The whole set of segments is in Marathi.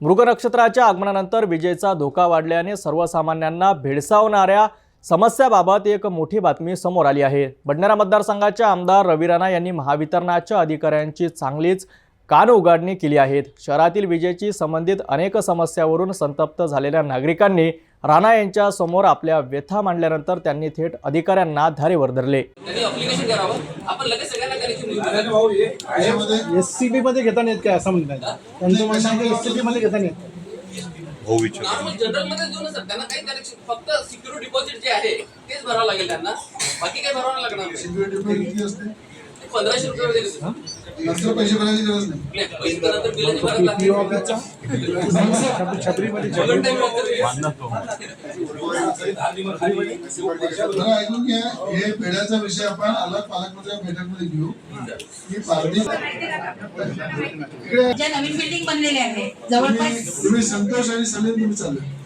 मृग नक्षत्राच्या आगमनानंतर विजेचा धोका वाढल्याने सर्वसामान्यांना भेडसावणाऱ्या समस्याबाबत एक मोठी बातमी समोर आली आहे. बडनेरा मतदारसंघाच्या आमदार रवी राणा यांनी महावितरणाच्या अधिकाऱ्यांची चांगलीच कान उघडणी केली आहेत शहरातील विजेची संबंधित अनेक समस्यावरून संतप्त झालेल्या नागरिकांनी राणा यांच्या समोर आपल्या व्यथा मांडल्यानंतर त्यांनी थेट अधिकाऱ्यांना धारेवर धरले. त्यांनी अप्लिकेशन करावं. आपण लगेच सगळ्यांना कनेक्शन देऊ त्याच्यामध्ये एस सी बी मध्ये घेता नाहीत काय असं म्हणतात त्यांचं म्हणणं आहे एस सी बी मध्ये घेता नाहीत. भाऊ विचार. पंधराशे रुपये. नंतर पैसे भरायची गरज नाही. छत्रीमध्ये ऐकून घ्या. हे पेढ्याचा विषय आपण अलग पालकमंत्री बैठकमध्ये घेऊ. ही ज्या नवीन बिल्डिंग बनलेल्या आहे जवळपास तुम्ही संतोष आणि सलीम तुम्ही चालले.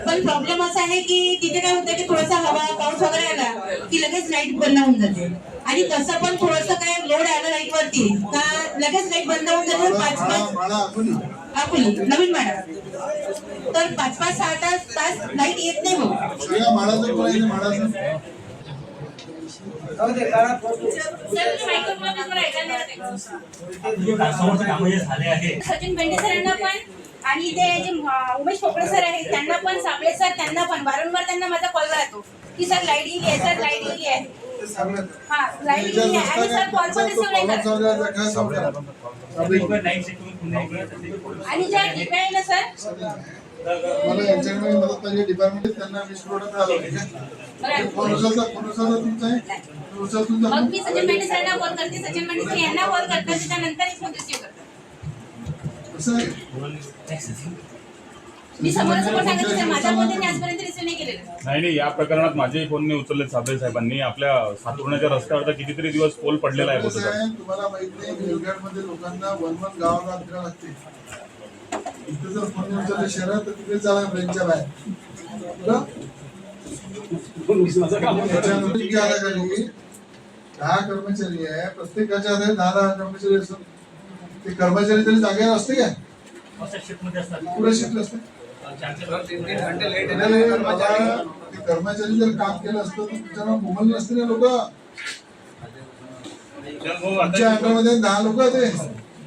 पण प्रॉब्लेम असा आहे की तिथे काय होतं की थोडासा हवा पाऊस वगैरे आला की लगेच लाइट बंद होऊन जाते. आणि तसं पण थोडस काय लोड आलं लाइट वरती का लगेच लाइट बंद होऊन जाते पाच पाच अकोली नवीन माडा तर पाच पाच सहा तास तास लाइट येत नाही मग आहे. माळाचं सचिन बेंडे सरांना पण आणि ते जे उमेश पोकळे सर आहेत त्यांना पण साबळे सर त्यांना पण. वारंवार त्यांना माझा कॉल राहतो की सर लाइट गेली आहे सर लाइट गेली आहे. हा लाइट गेली आहे. आणि सर कॉल पण रिसिव्ह नाही करत. आणि ज्या आहे ना सर मला यांच्याकडे मदत पाहिजे डिपार्टमेंट त्यांना वीस प्रोडक्ट आलो फोन उचलता फोन उचलता तुमचा आहे? उचल तुमचा मग मी सचिन बेंडे सरांना कॉल करते. सचिन सर यांना कॉल करतात त्याच्यानंतर फोन रिसिव्ह करतात मी आजपर्यंत रिसिव्ह नाही केलेला नाही नाही या प्रकरणात माझेही फोन नाही उचलले साबळे साहेबांनी. आपल्या सातुर्ण्याच्या रस्त्यावर तर कितीतरी दिवस पोल पडलेला आहे कसं बोलतो तुम्हाला माहीत नाही लोकांना वन वन गावाला फिरावं लागते इथे जर फोन उचलले शहरात तर तिकडे ब्रेकच्या बाहेर. बरं? याच्यानंतर किती आला खाली? दहा कर्मचारी आहे. प्रत्येकाच्या हातात दहा दहा कर्मचारी असतात. ते कर्मचारी तरी जागेवर असते काय? पुढे शिफ्ट असते? ते कर्मचारी जर काम केलं असतं तर तुमच्या मोबाईल नसते ना लोक. तुमच्या अंगामध्ये दहा लोक होते.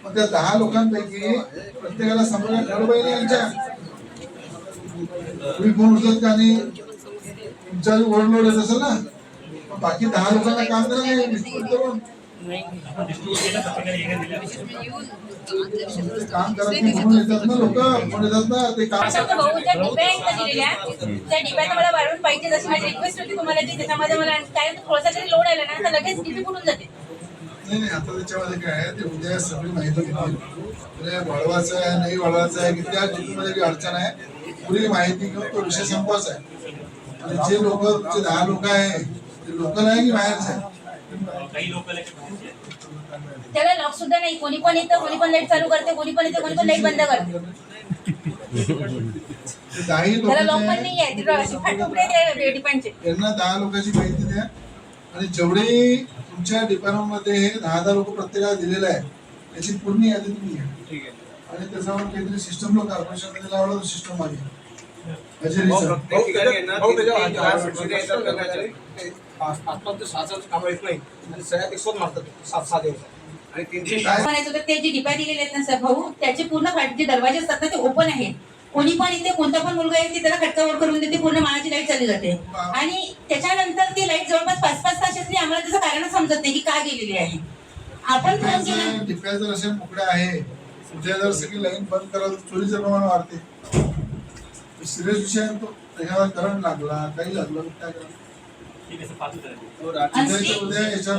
मग त्या दहा लोकांपैकी प्रत्येकाला संपर्क ठरवलं पाहिजे यांच्या. तुम्ही फोन उचलत का नाही? तुमच्या ओव्हरलोड येत असेल ना. मग बाकी दहा लोकांना काम करा नाही काम त्या डिब्यात मला वाढवून पाहिजे जशी माझी रिक्वेस्ट होती तुम्हाला त्याच्यामध्ये मला काय थोडासा जरी लोड आला ना तर लगेच डिबी फुटून जाते नाही नाही आता त्याच्यामध्ये काय आहे ते उद्या सगळी माहिती घेतील वळवायचं आहे नाही वळवायचं आहे की त्या मध्ये काही अडचण आहे पुरी माहिती घेऊन तो विषय संपवायचा आहे जे लोक जे दहा लोक आहे ते लोकल आहे की बाहेरचे आहे त्याला लॉक सुद्धा नाही. कोणी पण येतं कोणी पण लाइट चालू करते कोणी पण येते कोणी पण लाइट बंद करते. लोक त्याला लॉक पण नाही आहे त्यांना दहा लोकांची माहिती द्या. आणि जेवढे तुमच्या डिपार्टमेंटमध्ये हे दहा दहा लोक प्रत्येकाला दिलेलं आहे त्याची पूर्ण यादी तुम्ही घ्या. आणि त्याच्यावर काहीतरी सिस्टम लो कॉर्पोरेशनमध्ये लावलं तर सिस्टम मागे हजेरीचं. काय म्हणायचं होतं ते जे डिब्या दिलेले आहेत ना सर भाऊ त्याचे पूर्ण फाट- जे दरवाजे असतात ना ते ओपन आहेत. कोणी पण इथे कोणता पण मुलगा येते त्याला खटकावर करून देते पूर्ण मानाची लाइट चालली जाते. आणि त्याच्यानंतर ती लाइट जवळपास पाच पाच तास असली आम्हाला त्याचं कारण समजत नाही की का गेलेली आहे. आपण फोन केला टिप्याचं- टिप्या जर अशा मुकड्या आहे उद्या जर सगळी लाईन बंद कराल तर चोरीचं प्रमाण वाढते. सिरियस विषय आहे तो. त्याच्यावर करंट लागला काही लागलं तर काय करा उद्याच्या उद्या याच्यावर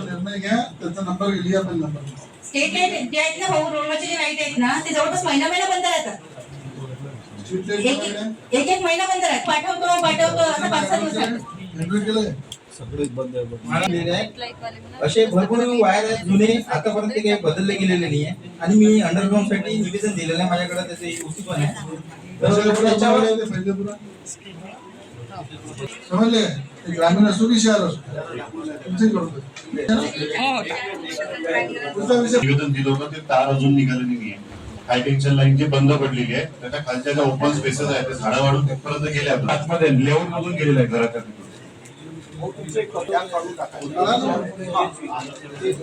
निर्णय घ्या त्याचा नंबर लिहा पण नंबर स्टेट लाइट जे आहेत ना भाऊ रोडवरचे जे लाइट आहेत ना ते जवळपास महिना महिना बंद राहतात. स्ट्रीट एक लाइट एक एक एक महिना बंद राहतात. पाठवतो पाठवतो असं पाच सहा भरपूर वायर आहेत जुने आतापर्यंत काही बदलले गेलेले नाहीये. आणि मी अंडरग्राऊंडसाठी निवेदन दिलेलं आहे माझ्याकडे त्याचे ओसी पण आहे. समजले? ग्रामीण असो की शहर असो? निवेदन दिलं होतं ते तार अजून निघालेली नाहीये. हाय टेन्शन लाईन जी बंद पडलेली आहे त्याच्या खालच्या ज्या ओपन स्पेसेस आहेत ते झाडं वाढून तिथपर्यंत गेले आहेत. आतमध्ये लेआउट मधून गेलेलं आहे घराच्या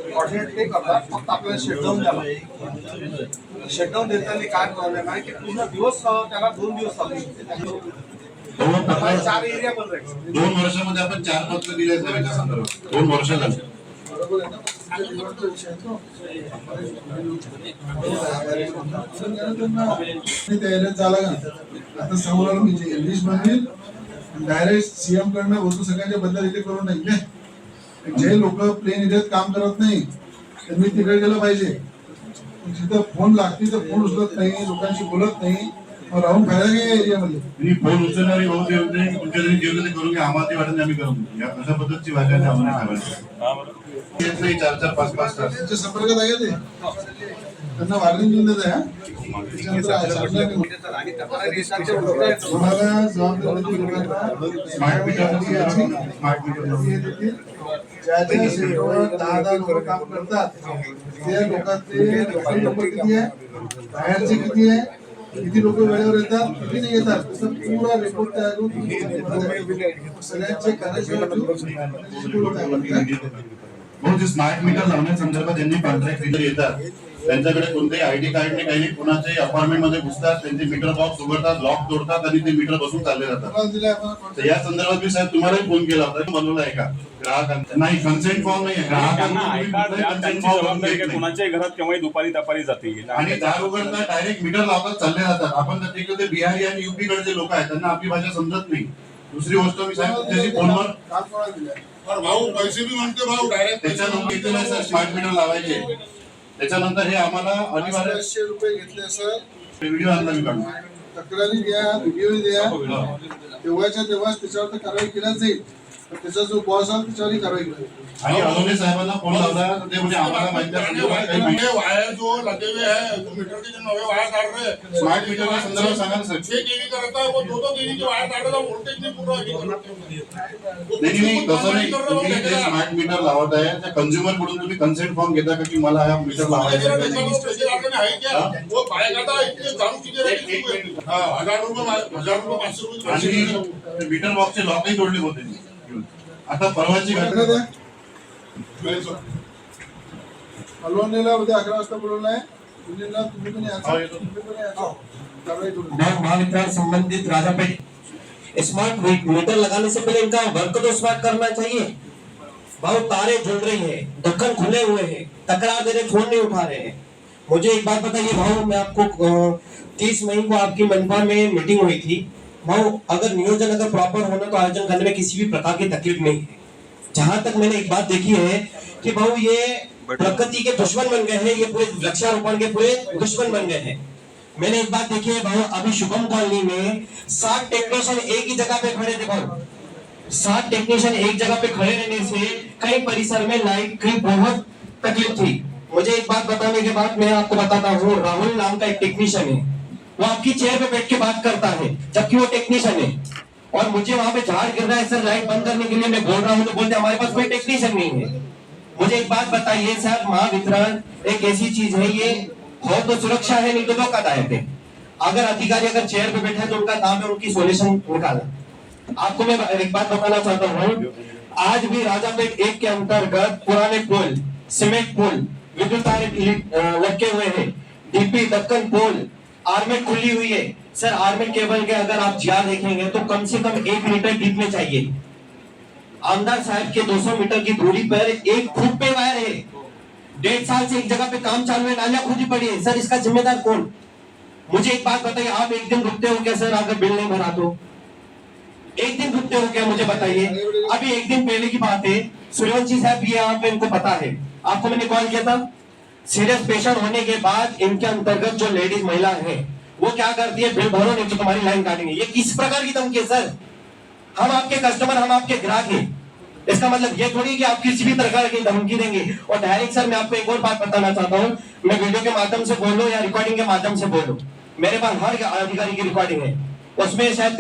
फक्त आपल्याला शटडाऊन द्यावा शटडाऊन देताना काय प्रॉब्लेम आहे की पूर्ण दिवस त्याला दोन दिवस चालू दोन वर्षामध्ये आपण चार पत्र दिले संदर्भात. दोन वर्ष झाली का? आता समोर मी जे इंग्लिश बनवेल डायरेक्ट सीएम कडनं वस्तू सगळ्यांच्या बदला इथे करून नाही जे लोक प्लेन एरियात काम करत नाही त्यांनी तिकडे गेलं पाहिजे. जिथं फोन लागते तर फोन उचलत नाही लोकांशी बोलत नाही. राहून काय या एरियामध्ये तुम्ही फोन उचलणारी भाऊ ते होते तुमच्या जेवलं ते करून घ्या. आम्हाला ते आम्ही करून. या अशा पद्धतीची भाषा आहे आम्हाला चार चार पाच पाच तास. त्यांच्या संपर्कात आहे ते? त्यांना वार्निंग देऊन देत हा? आहे? बाहेरचे किती आहे? किती लोक वेळेवर येतात? किती नाही येतात? तसं पुरा रिपोर्ट तयार करून. सगळ्यांचे कार्यशाळा स्मार्ट मीटर लावण्यासंदर्भात त्यांनी कॉन्ट्रॅक्ट दिले येतात. त्यांच्याकडे कोणतेही आयडी कार्ड नाही काही नाही. कुणाच्याही अपार्टमेंटमध्ये घुसतात त्यांचे मीटर बॉक्स उघडतात लॉक तोडतात आणि ते मीटर बसून चालले जातात. तर या संदर्भात मी साहेब तुम्हालाही फोन केला होता. बनवला आहे का? ग्राहकांना नाही कन्सेंट फॉर्म नाही आहे. ग्राहकांना. कोणाच्याही घरात केव्हाही दुपारी तपारी जाते आणि दार उघडता डायरेक्ट मीटर लावतात चालले जातात. आपण जर तिकडे बिहारी आणि युपी कडचे लोक आहेत. त्यांना आपली भाषा समजत नाही. दुसरी गोष्ट मी साहेब त्याची फोनवर? भाऊ पैसे बी म्हणते भाऊ डायरेक्ट त्याच्यानंतर इथे नाही सर स्मार्ट मीटर लावायचे. त्याच्यानंतर हे आम्हाला अनिवार्य रुपये घेतले सर. व्हिडिओ आणला मी काढून. तक्रारी द्या व्हिडिओ द्या. तेव्हाच्या तेव्हाच त्याच्यावर कारवाई केल्याच जाईल. त्याचा जो बॉस आहे त्याच्यावरही कारवाई आणि अलोने साहेबांना फ़ोन लावला तर ते म्हणजे आम्हाला माहिती माहिती वायर जो लगे हुए हैं जो मीटर के जो नवे वायर रहे हैं स्मार्ट मीटरच्या संदर्भात सांगा ना सर छह केवी का रहता है वो दो दो केवी के वायर रहा है वोल्टेज नहीं. पूरा अभी कर रहे नाही नाही तसं नाही. तुम्ही जे स्मार्ट मीटर लावत आहे त्या कंझ्युमर कडून तुम्ही कन्सेंट फॉर्म घेता का की मला हा मीटर लावायचा आहे? का? नाही? है? वो पाएगा था इतने दारू चीज़ें रहती थी हाँ हज़ार रुपये हज़ार रुपये पाँच सौ रुपये आणि। मीटर बॉक्सचे लॉकही तोडले होते. आता परवाची घटना द्या. मेरे उद्या अकरा वाजता बोलवलं आहे. मुलींना तुम्ही पण यायचं तुम्ही पण यायचं कारवाई करू मैं संबंधित राजापेट स्मार्ट मीटर लगाने से पहले इनका वर्क तो स्मार्ट करना चाहिए। बहुत तारे जुड़ रही है ढक्कन खुले हुए हैं तकरार दे रहे फ़ोन नहीं उठा रहे हैं। मुझे एक बात बताइए भाऊ मैं आपको तीस मई को आपकी मनपा में मीटिंग हुई थी। भाऊ अगर नियोजन अगर प्रॉपर होना तो आयोजन करने में किसी भी प्रकार की तकलीफ़ नहीं है। जहाँ तक मैंने एक बात देखी है कि भाऊ ये प्रकृति के दुश्मन बन गए हैं ये पूरे वृक्षारोपण के पूरे दुश्मन बन गए हैं। मैंने एक बात देखी है भाऊ अभी शुभम कॉलोनी में सात टेक्नीशियन एक ही जगह पे खड़े थे भाऊ सात टेक्नीशियन एक जगह पे खड़े रहने से कई परिसर में लाइट की बहुत तकलीफ़ थी। मुझे एक बात बताने के बाद मैं आपको बताता हूँ राहुल नाम का एक टेक्नीशियन है। वो आपकी चेयर पे बैठ के बात करता है, जबकि वो टेक्नीशियन है। और मुझे वहाँ पे झाड़ गिर रहा है सर लाइट बंद करने के लिए मैं बोल रहा हूँ तो बोलते हमारे पास कोई टेक्नीशियन नहीं है। मुझे एक बात बताइए सर महावितरण एक ऐसी चीज़ है ये, हो तो सुरक्षा है, नहीं तो धोखादायक है। अगर अधिकारी अगर चेयर पे बैठे हैं तो उनका काम है उनकी सोल्यूशन निकालना आपको मैं एक बात बताना चाहता हूँ, आज भी राजापेट एक के अंतर्गत पुराने पुल सीमेंट पुल, विद्युत लटके हुए हैं। डीपी दक्कन पोल आर्मेट खुली हुई है। सर आर्मेट केबल के अगर आप जिया देखेंगे तो कम से कम एक मीटर डीप में चाहिए। आमदार साहब के 200 मीटर की दूरी पर एक फुट पे वायर है। डेढ़ साल से एक जगह पे काम चालू है, नालियाँ खुदी पड़ी है। सर, इसका जिम्मेदार कौन? मुझे एक बात बताइए, आप एक दिन रुकते हो क्या सर, अगर बिल नहीं भरा तो? एक दिन रुकते हो क्या, मुझे बताइए? अभी एक दिन पहले की बात है। सूर्यवंशी साहब भी यहाँ पे इनको पता है। आपको मैंने कॉल किया था? सीरियस पेशेंट होने के बाद इनके अंतर्गत जो लेडीज़ महिला है, वो क्या करती है? बिल भरो नहीं तो तुम्हारी लाइन काटेंगे। ये किस प्रकार की धमकी है, सर? हम आपके कस्टमर, हम आपके ग्राहक हैं। इसका मतलब ये थोड़ी कि आप किसी भी प्रकार की धमकी देंगे। और डायरेक्ट सर, मैं आपको एक और बात बताना चाहता हूँ। मैं वीडियो के माध्यम से बोलूँ या रिकॉर्डिंग के माध्यम से बोलूँ मेरे पास हर अधिकारी की रिकॉर्डिंग है। उसमें शायद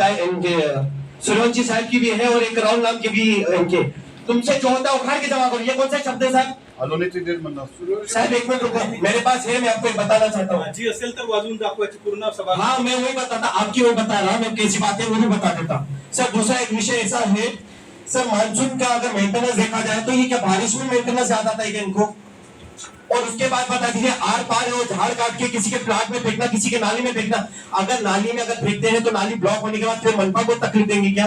सूर्यवंशी साहब की भी है और एक राहुल नाम की भी इनके। तुमसे जो होता है, उखाड़ के जमा करो। ये कौन सा शब्द है, साहब? अलोनीची डेट म्हणणार एक मिनट रुको। मेरे पास है मैं आपको एक बताना चाहता हूँ। जी असेल तर वाजवून दाखवायची पूर्ण सभा हाँ मैं वही बताता आपकी वो बता रहा मैं कैसी बात है वो भी बता देता सर दूसरा एक विषय ऐसा है सर मानसून का अगर मेंटेनेंस देखा जाए तो ये क्या बारिश में मेंटेनेंस ज़्यादा आता क्या इनको? और उसके बाद बता दीजिए आर पार है वो झाड़ काट के किसी के प्लाट में फेंकना किसी के नाली में फेंकना। अगर नाली में अगर फेंकते हैं तो नाली ब्लॉक होने के बाद फिर मनपा को तकलीफ़ देंगे क्या?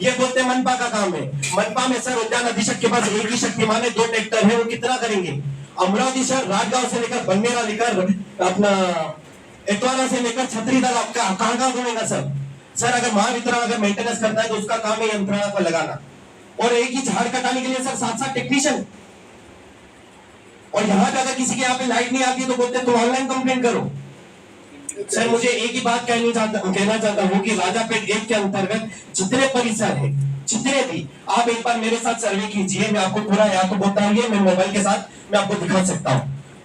ये बोलते हैं, मनपा का काम है। मनपा में सर उद्यान अधीक्षक के पास एक ही शक्तिमान है दो ट्रैक्टर है, वो कितना करेंगे? अमरावती सर राजगांव से लेकर बन्नेरा लेकर, अपना, एतवारा से लेकर छतरी तक आपका कहाँ कहाँ घूमेगा सर? सर, अगर महावितरण अगर मेंटेनेंस करता है तो उसका काम है यंत्रणा को लगाना। और एक ही झाड़ कटाने के लिए सर सात सात टेक्नीशियन और यहाँ पे अगर किसी के यहाँ पे लाइट नहीं आती तो बोलते तुम ऑनलाइन कंप्लेन करो। सर मुझे एक ही बात कहनी चाहता कहना चाहता हूँ कि राजापेट एक के अंतर्गत जितने परिसर है, जितने भी, आप एक बार मेरे साथ सर्वे कीजिए, मैं आपको पूरा यहाँ तो बताइए मैं मोबाइल के साथ मैं आपको दिखा सकता हूँ।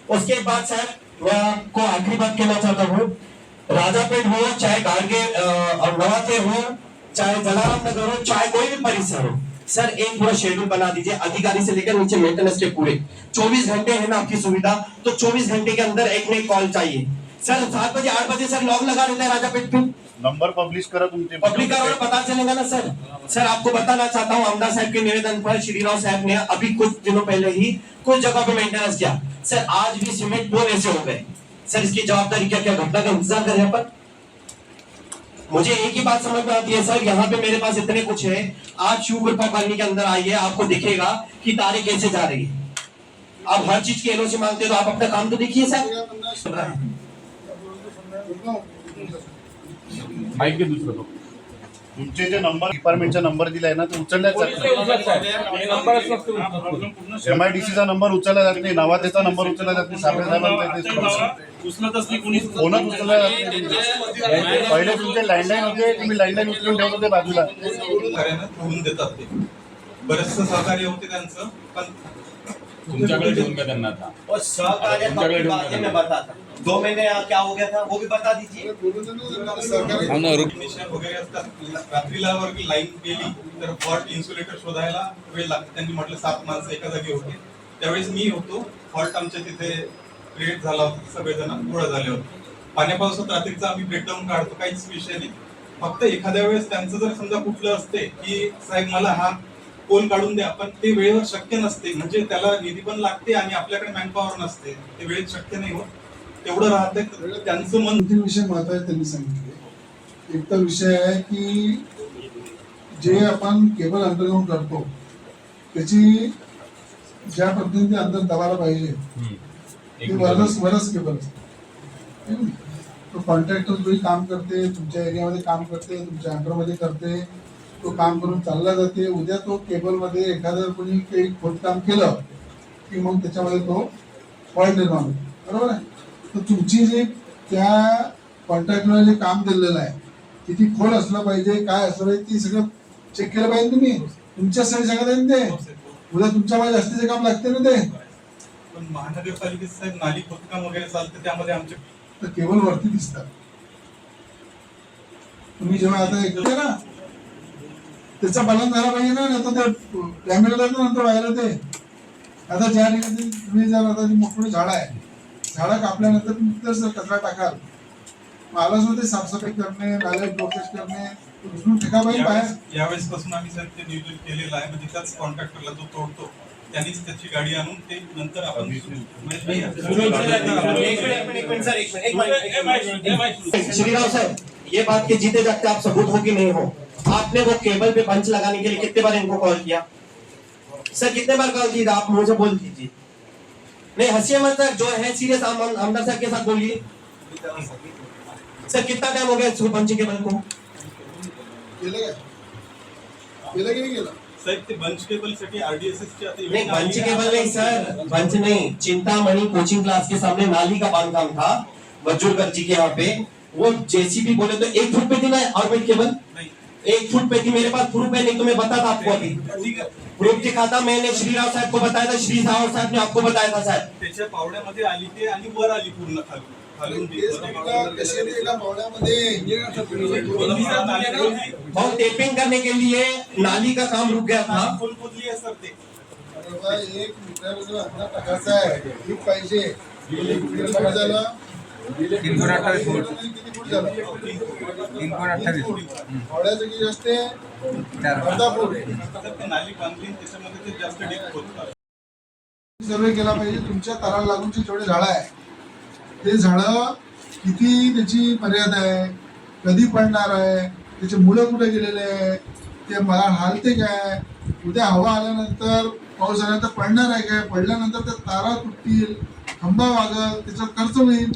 उसके बाद सर मैं आपको आखिरी बात कहना चाहता हूँ। राजा पेट हो, चाहे गाड़गे और हो, चाहे जलाराम नगर हो, चाहे कोई भी परिसर हो सर एक पूरा शेड्यूल बना दीजिए, अधिकारी से लेकर नीचे मेंटेनेंस के पूरे। 24 घंटे है ना आपकी सुविधा तो 24 घंटे के अंदर एक नई कॉल चाहिए। सर सात बजे आठ बजे सर लॉग लगा देते हैं राजापेट पे। नंबर पब्लिश करा तुमचे पब्लिक का पता चलेगा ना सर। सर आपको बताना चाहता हूँ आमदार साहब के निवेदन पर श्रीराव साहब ने अभी कुछ दिनों पहले ही कुछ जगह पे मेंटेनेंस किया। सर आज भी सीमेंट पोल ऐसे हो गए। सर इसकी जवाबदारी क्या क्या घटना का इंतज़ार करें अपन? मुझे एक ही बात समझ में आती है सर यहाँ पे मेरे पास इतने कुछ है। आप शिव कृपा कॉलोनी के अंदर आइए आपको दिखेगा कि तारीख कैसे जा रही है। आप हर चीज़ की एलओसी मांगते हो तो आप अपना काम तो देखिए सर। माईक घे दुसरं तो. तुमचे जे नंबर डिपार्टमेंटचा नंबर दिलाय ना तो उचलण्यात जात एम आय डी सीचा नंबर उचलला जात नाही नवातेचा नंबर उचलला जात नाही साबळे साहेबांचा फोनच उचलला जात नाही पहिले तुमचे लँडलाईन होते तुम्ही लँडलाईन उचलून ठेवत होते बाजूला. देतात ते. बरेचसं सहकार्य होते त्यांचं पण तुमच्याकडे ठेवून का और बात है, मैं बताता. दो महीने यहाँ क्या हो गया था? वो भी बता दीजिए. वगैरे असतात. रात्रीला वर लाईन गेली तर फॉल्ट इन्सुलेटर शोधायला वेळ लागतो. त्यांनी म्हटलं सात माणसं एका जागी होते. त्यावेळेस मी होतो. फॉल्ट आमच्या तिथे क्रिएट झाला होता. सगळेजण गोळा झाले होते. पाण्या पावसात रात्रीचा आम्ही ब्रेकडाऊन काढतो. काहीच विषय नाही. फक्त एखाद्या वेळेस त्यांचं जर समजा कुठलं असते की साहेब मला हा पोल काढून द्या पण ते वेळेवर शक्य नसते. म्हणजे त्याला निधी पण लागते आणि आपल्याकडे मॅनपॉवर नसते. ते वेळेत शक्य नाही होत. तेवढं राहतंय. त्यांचं मन विषय महत्त्वाचे त्यांनी सांगितले. एक तर विषय आहे की जे आपण केबल अंडरग्राऊंड करतो त्याची ज्या पद्धतीने ते अंदर दबायला पाहिजे ते वरच वरच केबल असते. तो कॉन्ट्रॅक्टर जो काम करते तुमच्या एरियामध्ये काम करते तुमच्या अंडरमध्ये करते तो काम करून चालला जाते. उद्या तो केबलमध्ये एखादं कोणी काही खोदकाम केलं की मग त्याच्यामध्ये तो फॉल्ट निर्माण होतो बरोबर आहे? तर तुमची जी त्या कॉन्ट्रॅक्टरला जे काम दिलेलं आहे किती खोल असलं पाहिजे काय असलं पाहिजे ते सगळं चेक केलं पाहिजे तुम्ही. तुमच्यासाठी सांगत आहे ना ते. उद्या तुमच्यामध्ये जास्तीचे काम लागते ना ते. पण महानगरपालिकेत साहेब नाली खोदकाम वगैरे चालतं त्यामध्ये आमचे तर केवळ वरती दिसतात. तुम्ही जेव्हा आता ऐकते ना त्याचा पालन झाला पाहिजे ना नाही तर ते डॅमेज जातं नंतर बाहेर ते. आता ज्या ठिकाणी तुम्ही जर आता मोठमोठी झाडं आहे. झाडं कापल्यानंतर जर कचरा टाकाल असं ते साफसफाई करणे नाले करणे उचलून फेका पाहिजे बाहेर. यावेळेस पासून आम्ही सर ते नियोजन केलेलं आहे म्हणजे त्याच कॉन्ट्रॅक्टरला जो तोडतो त्यांनीच त्याची गाडी आणून ते नंतर आपण मिनट सर एक मिनट. एक मिनट एक मिनट. श्रीराम सर ये बात के जीते जागते आप सबूत हो कि नहीं हो? आपने वो केबल पे पंच लगाने के लिए कितने बार इनको कॉल किया? सर कितने बार कॉल किया आप मुझे बोल दीजिए। नहीं हंसिए मत सर जो है सीरियस आमदार साहब के साथ बोलिए। सर कितना टाइम हो गया इसको पंच केबल को? नाही बंच केबल नहीं बंच केबल नहीं सर। बंच नहीं चिंतामणि कोचिंग क्लास के सामने नाली का बांधकाम था वजूरकर जी के यहाँ पे। वो जेसीबी बोले तो एक फुट पे थी ना ऑर्बिट केबल नाही एक फुट पे थी मेरे पास प्रूफ है नहीं तो मैं बताता आपको अभी। प्रूफ दिखाता मैंने श्रीराव साहब को बताया था श्री राव साहब ने आपको बताया था साहब। त्याच्या पावड्यामध्ये आली ते आणि वर आली पूर्ण खाली खालून पावड्यामध्ये टेपिंग करने के लिए नाली का काम रुक गया था। आहे सर ते. आहे. पाहिजे. एक मीटर काय झालं किती फूट झालं पावड्याचं किती असते सर्वे केला पाहिजे. तुमच्या तारा लागूनचे जेवढे झाडं आहे ते झाडं किती त्याची मर्यादा आहे? कधी पडणार आहे? त्याचे मुलं कुठे गेलेले आहे? ते मला हालते काय? उद्या हवा आल्यानंतर पाऊस आल्यानंतर पडणार आहे काय? पडल्यानंतर त्या तारा तुटतील खंबा वागल त्याचा खर्च होईल.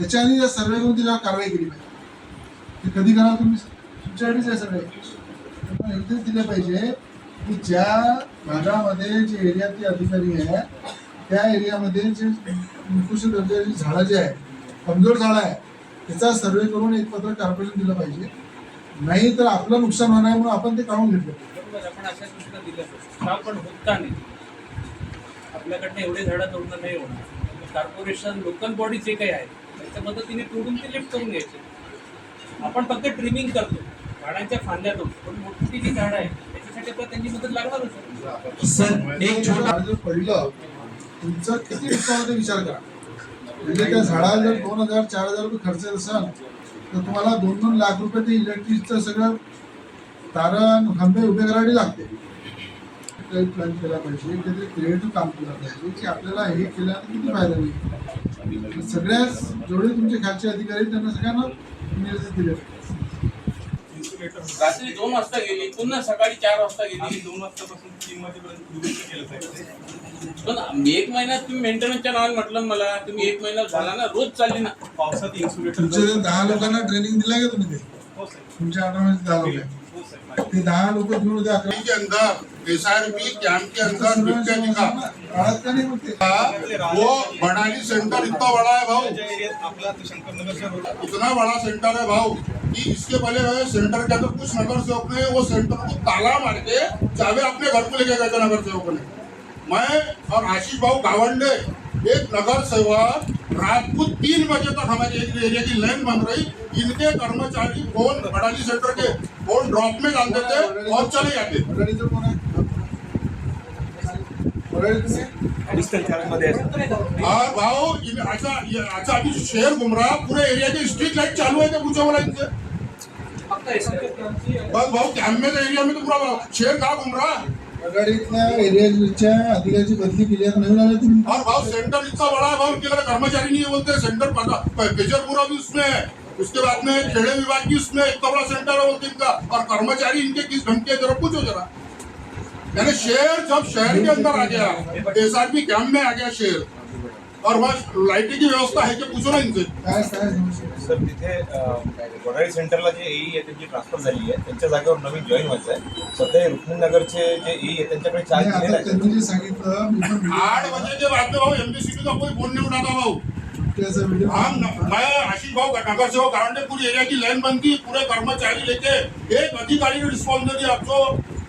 त्याच्याने जर सर्वे करून त्याच्यावर कारवाई केली पाहिजे. ते कधी करा तुम्ही? तुमच्यासाठीच आहे सर्वे. पण इथेच दिले पाहिजे की ज्या भागामध्ये जे एरियातले अधिकारी आहे त्या एरियामध्ये जे निकृष्ट दर्जाची झाडं जे आहे कमजोर झाडं आहे त्याचा सर्वे करून एक पत्र कॉर्पोरेशन दिलं पाहिजे. नाही तर आपलं नुकसान होणार आहे म्हणून आपण ते काढून घेतलं. आपण अशा सूचना दिल्या पाहिजे. पण होत का नाही? आपल्याकडनं एवढे झाडं तोडणं नाही होणार. कॉर्पोरेशन लोकल बॉडी जे काही आहे त्याच्या मदतीने तोडून ते लिफ्ट करून घ्यायचे. आपण फक्त ट्रिमिंग करतो झाडांच्या फांद्या पण मोठी जी झाड आहे त्याच्यासाठी आपल्याला त्यांची मदत लागणारच सर एक छोटा जर पडलं तुमचं किती नुकसान विचार करा. म्हणजे त्या झाडाला जर दोन हजार चार हजार रुपये खर्च असेल असाल तर तुम्हाला दोन दोन लाख रुपये ते इलेक्ट्रिकचं सगळं तारण खांबे उभे करावे लागते प्लॅन केला पाहिजे काहीतरी क्रिएटिव्ह काम केलं पाहिजे की आपल्याला हे केल्यानं किती फायदा होईल? सगळ्याच जेवढे तुमचे खालचे अधिकारी त्यांना सगळ्यांना निर्देश दिले. रात्री दोन वाजता गेली पुन्हा सकाळी चार वाजता गेली दोन वाजतापासून तीन वाजेपर्यंत दुरुस्त केलं साहेब पण एक महिन्यात तुम्ही मेंटेनन्सच्या नावाने म्हटलं मला तुम्ही एक महिना झाला ना रोज चालली ना. पावसात इन्सुलेटर दहा लोकांना ट्रेनिंग दिला का तुम्ही ते? हो तुमच्या आठवड्यात दहा लोक. हो ते दहा लोक घेऊन अकरा के अंदर एस आर पी कैंप के अंदर मग ते वो बनाली सेंटर इतना बड़ा है भाऊ। इतना बड़ा सेंटर है भाऊ कि इसके पहले सेंटर के अंदर कुछ नगर सेवक ने वो सेंटर को ताला मार के चाबी अपने घर को लेके गए थे नगर सेवकों ने। मैं और आशीष भाऊ गावंडे, एक नगर सेवक, रात को तीन बजे तक हमारे एरिया की लाइन बन रही, इनके कर्मचारी फ़ोन बड़ाली सेंटर के फ़ोन ड्रॉप में डालते थे और चले जाते। भाऊ इन अच्छा ये अच्छा अभी शेर घूम रहा पूरे एरिया की स्ट्रीट लाइट चालू है क्या पूछो बोला इनसे बस भाऊ कैमरे के एरिया में तो पूरा शेर कहाँ घूम रहा है मंडळीतल्या एरियाच्या अधिकाऱ्याची बदली केली आता नवीन आले तुम्ही. और भाव सेंटर इतना बड़ा है भाव अगर कर्मचारी नहीं बोलते सेंटर पेजरपुरा भी उसमें है उसके बाद में खेड़े विभाग भी उसमें इतना बड़ा सेंटर है बोलते इनका और कर्मचारी इनके किस ढंग के जरा पूछो जरा. यानी शेर जब शहर के अंदर आ गया एस आर पी कैम्प में आ गया शेर। और वहाँ लाइटिंग की व्यवस्था है क्या पूछो ना इनसे? सर तिथे वडाळी सेंटरला जे एई आहे त्यांची ट्रान्सफर झाली आहे त्यांच्या जागेवर नवीन जॉईन व्हायचं आहे सध्या रुक्मिणनगरचे जे एई आहे त्यांच्याकडे चार्ज दिलेला आहे. त्यांनी जे सांगितलं आठ के में भाव एमडीसीपी का कोई फोन नहीं उठाता भाऊ. हम मैं आशीष भाव नगर सेवक गारंटे पूरी एरिया की लाइन बंद की पूरे कर्मचारी लेके एक अधिकारी ने रिस्पॉन्स नहीं दिया जो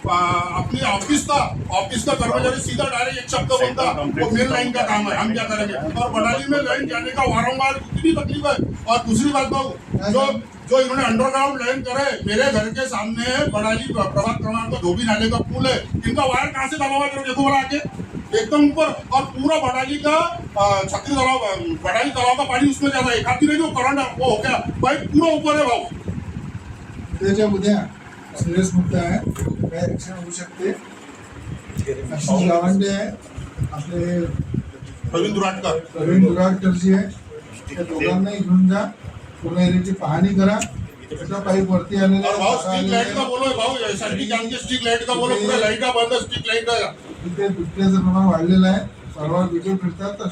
अपनी ऑफ़िस था ऑफ़िस का कर्मचारी सीधा डायरेक्ट एक शब्द बोलता वो मेन लाइन का काम है हम क्या करेंगे और बडाली में लाइन जाने का वारंवार कितनी तकलीफ़ है और दूसरी बात भाऊ जो जो इन्होंने अंडरग्राउंड लाइन करे मेरे घर के सामने बडाली प्रभात क्रमांक धोबी नाले का पुल है। इनका वायर कहाँ से दबा हुआ है देखो बड़ा आके एकदम ऊपर। और पूरा बडाली का छत्री तालाब अ, बडाली तालाब का पानी उसमें जाता है। खाती नहीं जो करंट वो हो गया। पाइप पूरा ऊपर है त्याच्या उद्या सिरियस मुद्दा आहे होऊ शकते. गावंडे आहे. आपले प्रवीण दुराटकर. प्रवीण आहे. त्या दोघांनाही घेऊन जा. पूर्ण एरियाची पाहणी करा. त्याचा पाईप वरती आलेला तिथे बिबट्याचं प्रमाण वाढलेलं आहे. सर्वात बिबटे फिरतात. तर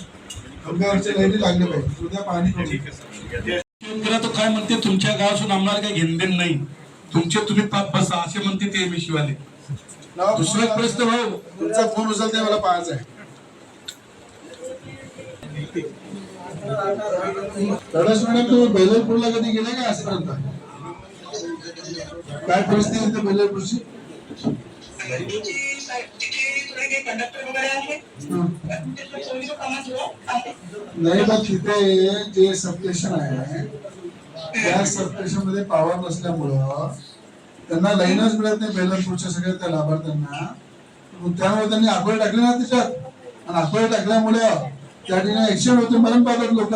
खांब्यावरच्या लाईटी लागले पाहिजे. उद्या पाहणी करू. तो काय म्हणते तुमच्या गावातून आम्हाला काही घेणदेण नाही. तुमचे तुम्ही पाप बसा असे म्हणते ते एम वाले लावा दुसरा प्रश्न भाऊ. तुमचा फोन उचलते मला पाहायचा आहे तडस मॅडम तुम्ही बेलरपूरला कधी गेले का आजपर्यंत? काय परिस्थिती आहे आहे नाही पण तिथे जे सबस्टेशन आहे त्या सबस्टेशनमध्ये पॉवर नसल्यामुळं त्यांना लाईनच मिळत नाही बेलनपूरच्या सगळ्या त्या लाभार्थ्यांना. त्यामुळे त्यांनी आकडे टाकले ना त्याच्यात. आणि आकडे टाकल्यामुळे त्या ठिकाणी ऍक्सिडेंट होते मरण पावतात लोक.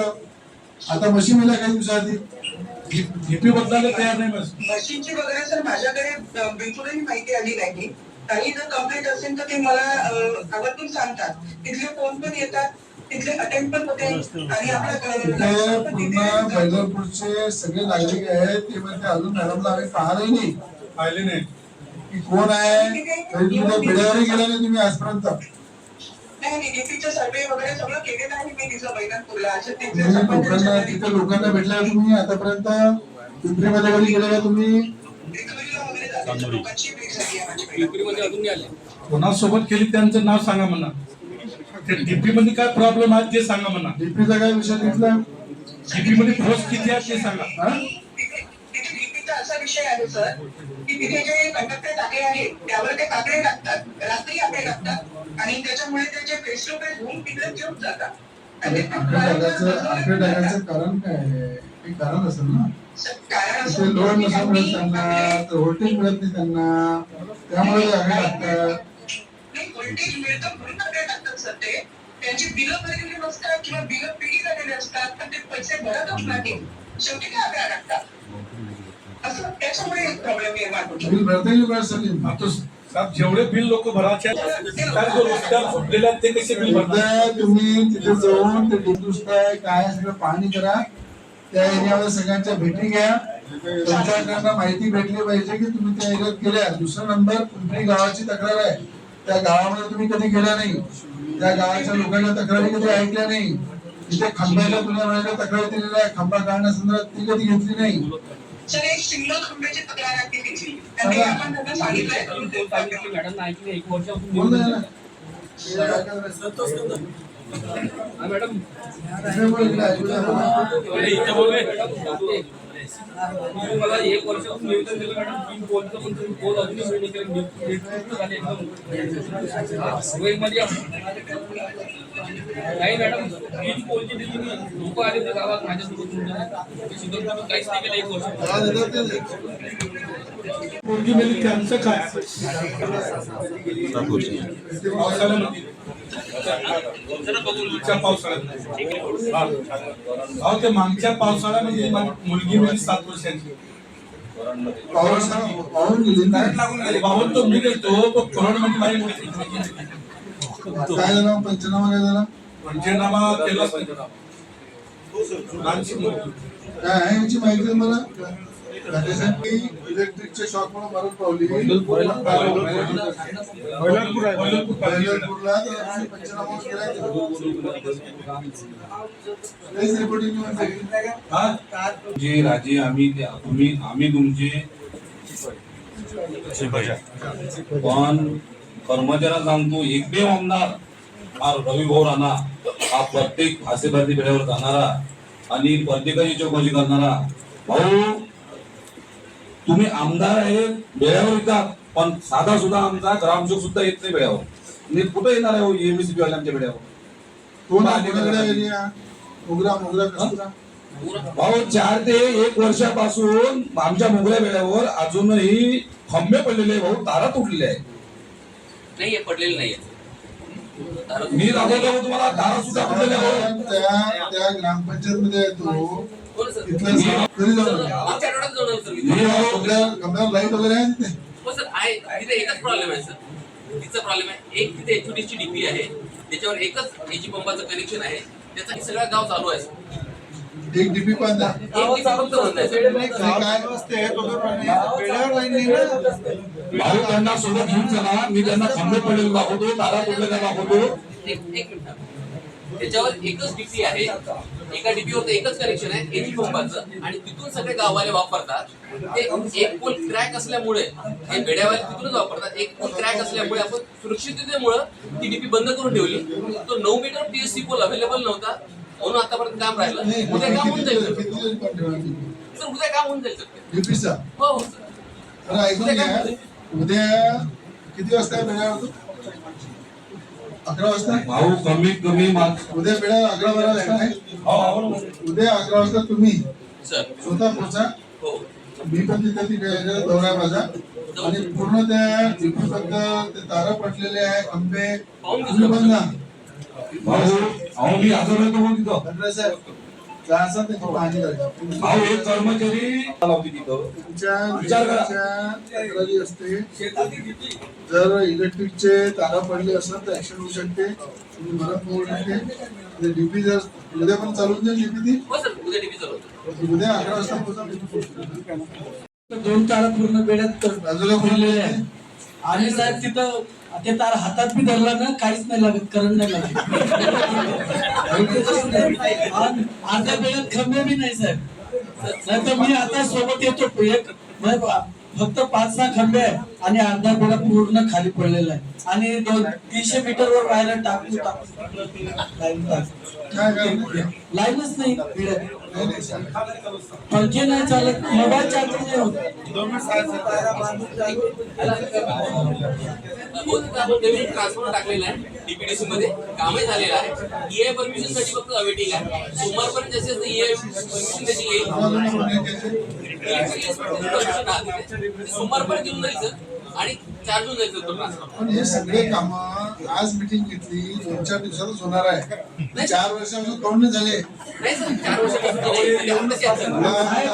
आता मशीन मिळाल्या काही दिवसाआधी बदलायला तयार नाही मशीनची वगैरे सर माझ्याकडे बिलकुलही माहिती आली नाही. काही जर कंप्लेंट असेल तर ते मला आवर्जून सांगतात. तिथले फोन पण येतात? तिथे सगळे नागरिक आहेत. ते म्हणते अजून मॅडमला आम्ही पाहिलंही नाही. पाहिले नाही. की कोण आहे? तरी तुम्ही त्या पिढ्यावरही गेला नाही तुम्ही आजपर्यंत. तिथं लोकांना सरपंचाच्या तिथे लोकांना भेटला तुम्ही आतापर्यंत पिंपरीमध्ये कधी गेले का तुम्ही. कोणासोबत केली त्यांचं नाव सांगा म्हणा डीपी मध्ये काय प्रॉब्लेम आहे ते सांगा म्हणा. डीपीचा काय विषय तिथला? डीपी मध्ये पोस्ट किती आहे ते सांगा. हा? असा विषय आहे सर की तिथे जे कंडक्टर टाके आहेत त्यावर ते काकडे टाकतात रात्री आकडे टाकतात आणि त्याच्यामुळे त्याचे फेस टू फेस होऊन तिकडे घेऊन जातात. आणि आकडे टाकायचं कारण काय आहे? कारण असेल ना. कारण लोड त्यांनी व्होल्टेज मिळत नाही त्यांना. त्यामुळे ते आकडे टाकतात. व्होल्टेज मिळतं म्हणून आकडे टाकतात सर ते. त्यांची बिलं भरलेली नसतात किंवा बिलं पिढी झालेली असतात पण ते पैसे भरतच नाही शेवटी ते आकडे टाकतात असं त्याच्यामुळे प्रॉब्लेम निर्माण होतो. बिल भरता येईल बरं सलीम आता साहेब जेवढे बिल लोक भरायचे काय ते कसे बिल तुम्ही तिथे जाऊन ते डिंडुस्त आहे काय आहे सगळं पाहणी करा. त्या एरियामध्ये सगळ्यांच्या भेटी घ्या. त्यांच्याकडनं माहिती भेटली पाहिजे की तुम्ही त्या एरियात गेल्या. दुसरा नंबर पिंपरी गावाची तक्रार आहे. त्या गावामध्ये तुम्ही कधी गेल्या नाही? त्या गावाच्या लोकांच्या तक्रारी कधी ऐकल्या नाही? तिथे खांब्याला तुला म्हणायला तक्रार दिलेल्या आहे खांबा काढण्यासंदर्भात ती कधी घेतली नाही? मॅडम ऐकली एक वर्षापासून बोल ना याला. मॅडम इकडे बोल, इकडे ऐकू द्या मला. मला एक वर्षापासून निवेदन दिलं मॅडम तीन पोलचं पण तुम्ही पोल अजूनही वेळ केलं नीट झाले एकदम सवयीमध्ये नाही मॅडम तीन पोलची दिली मी लोक आले होते गावात माझ्यासोबत ते सुद्धा तुम्ही काहीच नाही केलं एक वर्ष हा, देतात ते. मुलगी मेली त्यांचं काय ते पावसाळ्यामध्ये मागच्या पावसाळ्यात हा. अहो ते मागच्या पावसाळ्यामध्ये मा- मुलगी मेली सात वर्षाची. पाहून गेली ना वाहून तो मी गेलतो तो कोरोनामध्ये माझी मुलगी मेली. काय झालं पंचनामा काय झाला पंचनामा केलाच. काय आहे याची माहिती मला? त्याच्यासाठी इलेक्ट्रिकचे शॉक म्हणून मरण पावली. बैलापूर आहे. पंचनामा जे राजे आम्ही तुम्ही आम्ही तुमचे पण कर्मचाऱ्यांना सांगतो एकमेव आमदार हा रवी भाऊ राणा हा प्रत्येक हास्यभरती बेड्यावर जाणारा आणि प्रत्येकाची चौकशी करणारा भाऊ तुम्ही आमदार आहे बेड्यावर येतात पण साधा सुद्धा आमचा ग्रामसेवक सुद्धा येत नाही बेड्यावर आणि कुठे येणार आहे हो एरिया मोगरा मोगरा कस्तुरा भाऊ चार ते एक वर्षापासून आमच्या मोगऱ्या वेळेवर अजूनही खंबे पडलेले आहे भाऊ तारा तुटलेल्या आहे नाही पडलेलं नाहीये. मी दाखवतो तुम्हाला तारा सुद्धा. त्या त्या ग्रामपंचायत मध्ये येतो लाइट वगैरे हो सर आहे तिथे एकच प्रॉब्लेम आहे सर तिचा प्रॉब्लेम आहे एक तिथे एचओडी ची डीपी आहे त्याच्यावर एकच एजी पंपाचं कनेक्शन आहे त्याचा गाव चालू आहे सर. एक डीपी भाऊ त्यांना सोबत घेऊन चला मी त्यांना खंबे पडलेले दाखवतो तारा तुटलेल्या दाखवतो एक त्याच्यावर एकच डीपी आहे एका डीपीवर एकच कनेक्शन आहे एजी पंपाचं आणि तिथून सगळे गाववाले वापरतात. ते एक पोल क्रॅक असल्यामुळे हे बेड्यावाले तिथूनच वापरतात. एक पोल क्रॅक असल्यामुळे आपण सुरक्षिततेमुळे ती डीपी बंद करून ठेवली. तो नऊ मीटर पीएससी पोल अवेलेबल नव्हता. म्हणून आतापर्यंत काम राहिलं. उद्या काम होऊन जाईल सर. उद्या काम होऊन जाईल सर. हो हो सर. उद्या किती वाजता अकरा वाजता? भाऊ कमीत कमी माझ उद्या वेळा अकरा बारा वाजता आहे? उद्या अकरा वाजता तुम्ही स्वतः पोचा मी पण तिथे तिकडे दौरा आहे माझा. आणि पूर्ण त्या डीपी बद्दल ते तारा पडलेले आहे आंबे. तुम्ही बघा. भाऊ अहो मी हजर होतो मग तिथं साहेब त्याची पाहणी कर्मचारी तिथं. तुमच्या विचाराच्या तक्रारी असते. जर इलेक्ट्रिकचे तारा पडले असेल तर ऍक्शन होऊ शकते. तुम्ही मदत होऊ शकते डीपी जर उद्या पण चालून जाईल डीपी ती? उद्या अकरा वाजता पोहोचा दोन तारा पूर्ण बेड्यात बाजूला आहे आणि साहेब तिथं ते तार हातात बी धरला ना काहीच नाही लागत करंट नाही लागत. अर्ध्या वेळात खंबे बी नाही साहेब. नाही तर मी आता सोबत येतो एक म्हणजे फक्त पाच सहा खंबे आहे आणि अर्धा बेडा पूर्ण खाली पडलेला आहे. आणि दोन तीनशे मीटर वर वायर टाकू टाकू. लाईन लाईनच नाही. पंखे नाही चालत मोबाईल चार्जिंग नाही? होत ट्रान्सफर टाकलेला आहे डीपीडीसी मध्ये कामही झालेलं आहे. ईए परमिशनसाठी फक्त अवेटिंग आहे. सोमवारपर्यंत ईए परमिशन त्याची येईल. घ्यायचे? सोमवारपर्यंत येऊन जायचं आणि चार जून जायचं पण हे सगळे काम आज मिटिंग घेतली दोन चार दिवसातच होणार आहे. चार वर्षापासून नाही झाले. नाही सर चार वर्षापासून नाही झाली. एवढंच याचं.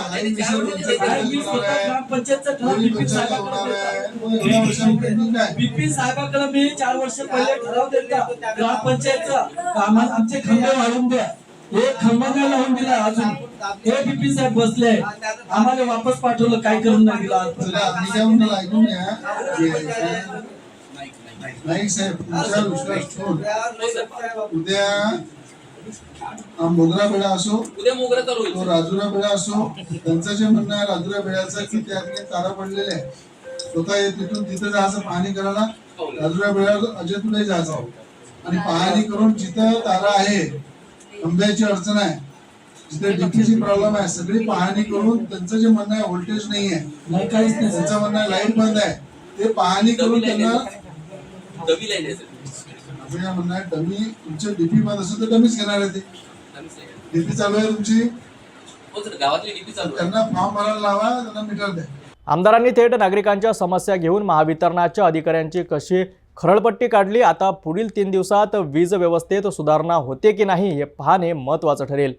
आणि चार वर्षाचे मी स्वतः ग्रामपंचायतचं ठराव दोन्ही बिपिन पंचायत साहेबाकडे होणार देतो. आहे? मग एवढ्या वर्षामध्ये meeting काय बिपिन साहेबाकडे मी चार वर्ष पहिले ठराव दिलता ग्रामपंचायतचं कामा आमचे खंबे वाढवून द्या. हे खंबा नाही लावून दिला अजून. हे बिपिन साहेब बसले. आम्हाला वापस पाठवलं काय करून नाही दिलं ऐकून घ्या. नाईक साहेब तुमच्या विश्वास ठेवून. उद्या हा मोगरा बेडा असो उद्या मोगरा चालू होईल. तो राजुरा बेडा असो त्यांचं जे म्हणणं आहे राजुरा बेड्याचं की त्यातले तारा पडलेले आहे स्वतः ये तिथून तिथं जायचं पाहणी करायला? राजुरा बेड्यावर अजय तुला जायचं. आणि पाहणी करून जिथं तारा आहे आंब्याची अडचण आहे. जिथे डीपीची प्रॉब्लेम आहे. सगळी पाहणी करून त्यांचं जे म्हणणं आहे व्होल्टेज नाही आहे नाही काहीच नाही. त्यांचं म्हणणं आहे लाइट बंद आहे. ते पाहणी करून त्यांना म्हणणं आहे डमी तुमचे डीपी बंद असेल तर डमीच घेणार आहे ते. डीपी चालू आहे तुमची? हो त्यांना फॉर्म भरायला लावा त्यांना मीटर द्या. आमदारांनी थेट नागरिकांच्या समस्या घेऊन महावितरणाच्या अधिकाऱ्यांची कशी खरळपट्टी काढली आता पुढील तीन दिवसात वीज व्यवस्थेत सुधारणा होते की नाही हे पाहणे महत्त्वाचं ठरेल.